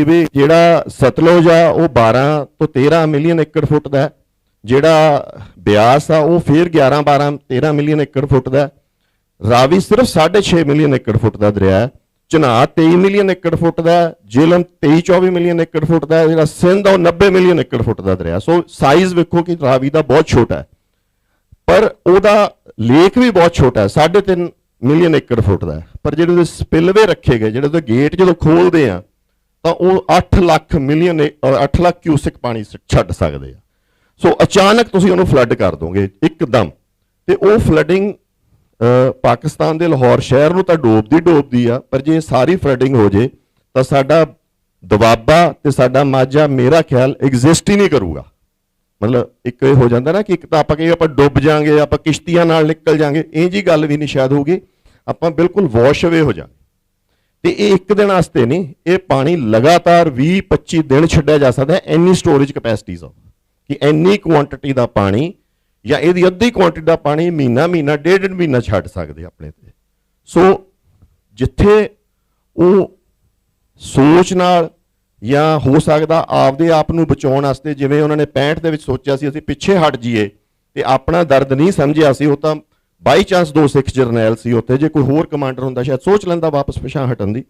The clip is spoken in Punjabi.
ਕਿ ਵੀ ਜਿਹੜਾ ਸਤਲੁਜ ਆ, ਉਹ 12 ਤੋਂ 13 ਮਿਲੀਅਨ ਏਕੜ ਫੁੱਟ ਦਾ ਹੈ। ਜਿਹੜਾ ਬਿਆਸ ਆ, ਉਹ ਫਿਰ 11 12 13 ਮਿਲੀਅਨ ਏਕੜ ਫੁੱਟ ਦਾ ਰਾਵੀ ਸਿਰਫ 6.5 ਮਿਲੀਅਨ ਏਕੜ ਫੁੱਟ ਦਾ ਦਰਿਆ ਹੈ। ਚਨਾਹ 23 ਮਿਲੀਅਨ ਏਕੜ ਫੁੱਟ ਦਾ ਹੈ। ਜੇਲਮ 23 24 ਮਿਲੀਅਨ ਏਕੜ ਫੁੱਟ ਦਾ ਹੈ। ਜਿਹੜਾ ਸਿੰਧ ਆ ਉਹ 90 ਮਿਲੀਅਨ ਏਕੜ ਫੁੱਟ ਦਾ ਦਰਿਆ ਸੋ ਸਾਈਜ਼ ਵੇਖੋ ਕਿ ਰਾਵੀ ਦਾ ਬਹੁਤ ਛੋਟਾ ਹੈ। ਪਰ ਉਹਦਾ ਲੇਕ ਵੀ ਬਹੁਤ ਛੋਟਾ ਹੈ। 3.5 ਮਿਲੀਅਨ ਏਕੜ ਫੁੱਟ ਦਾ ਪਰ ਜਿਹੜੇ ਉਹਦੇ ਸਪਿਲਵੇ ਰੱਖੇ ਗਏ, ਜਿਹੜੇ ਉਹਦੇ ਗੇਟ ਜਦੋਂ ਖੋਲਦੇ ਆ ਤਾਂ ਉਹ 8 ਲੱਖ ਮਿਲੀਅਨ 8 ਲੱਖ ਕਿਊਸਿਕ ਪਾਣੀ ਛੱਡ ਸਕਦੇ ਆ। ਸੋ ਅਚਾਨਕ ਤੁਸੀਂ ਉਹਨੂੰ ਫਲੱਡ ਕਰ ਦੋਗੇ, ਇੱਕਦਮ। ਤੇ ਉਹ ਫਲੱਡਿੰਗ ਪਾਕਿਸਤਾਨ ਦੇ ਲਾਹੌਰ ਸ਼ਹਿਰ ਨੂੰ ਤਾਂ ਡੋਬਦੀ ਡੋਬਦੀ ਆ, ਪਰ ਜੇ ਸਾਰੀ ਫਲੱਡਿੰਗ ਹੋ ਜੇ, ਤਾਂ ਸਾਡਾ ਦਵਾਬਾ ਤੇ ਸਾਡਾ ਮਾਝਾ, ਮੇਰਾ ਖਿਆਲ ਐਗਜ਼ਿਸਟ ਹੀ ਨਹੀਂ ਕਰੂਗਾ। ਮਤਲਬ ਇੱਕ ਇਹ ਹੋ ਜਾਂਦਾ ਨਾ ਕਿ ਇੱਕ ਤਾਂ ਆਪਾਂ ਕਹੀਏ ਆਪਾਂ ਡੁੱਬ ਜਾਾਂਗੇ, ਆਪਾਂ ਕਿਸ਼ਤੀਆਂ ਨਾਲ ਨਿਕਲ ਜਾਾਂਗੇ ਇਹ ਜੀ ਗੱਲ ਵੀ ਨਹੀਂ ਸ਼ਾਇਦ ਹੋਊਗੀ ਆਪਾਂ ਬਿਲਕੁਲ ਵਾਸ਼ ਅਵੇ ਹੋ ਜਾਾਂਗੇ। ਤੇ ਇਹ ਇੱਕ ਦਿਨ ਵਾਸਤੇ ਨਹੀਂ, ਇਹ ਪਾਣੀ ਲਗਾਤਾਰ 20 25 ਦਿਨ ਛੱਡਿਆ ਜਾ ਸਕਦਾ ਹੈ, ਇੰਨੀ ਸਟੋਰੇਜ ਕਪੈਸਿਟੀਜ਼ ਆ ਕਿ ਐਨੀ ਕੁਆਂਟੀਟੀ ਦਾ ਪਾਣੀ ਜਾਂ ਇਹਦੀ ਅੱਧੀ ਕੁਆਂਟੀਟੀ ਦਾ ਪਾਣੀ ਮਹੀਨਾ ਮਹੀਨਾ, ਡੇਢ ਡੇਢ ਮਹੀਨਾ ਛੱਡ ਸਕਦੇ ਆਪਣੇ ਤੇ। ਸੋ ਜਿੱਥੇ ਉਹ ਸੋਚ ਨਾਲ ਜਾਂ ਹੋ ਸਕਦਾ ਆਪਦੇ ਆਪ ਨੂੰ ਬਚਾਉਣ ਵਾਸਤੇ ਜਿਵੇਂ ਉਹਨਾਂ ਨੇ 65 ਦੇ ਵਿੱਚ ਸੋਚਿਆ ਸੀ, ਅਸੀਂ ਪਿੱਛੇ ਹਟ ਜਾਈਏ ਤੇ ਆਪਣਾ ਦਰਦ ਨਹੀਂ ਸਮਝਿਆ ਸੀ, ਉਹ ਤਾਂ ਬਾਈ ਚਾਂਸ ਦੋ ਸਿੱਖ ਜਰਨੈਲ ਸੀ, ਉੱਥੇ ਜੇ ਕੋਈ ਹੋਰ ਕਮਾਂਡਰ ਹੁੰਦਾ, ਸ਼ਾਇਦ ਸੋਚ ਲੈਂਦਾ ਵਾਪਸ ਪਿਛਾਂ ਹਟਣ ਦੀ।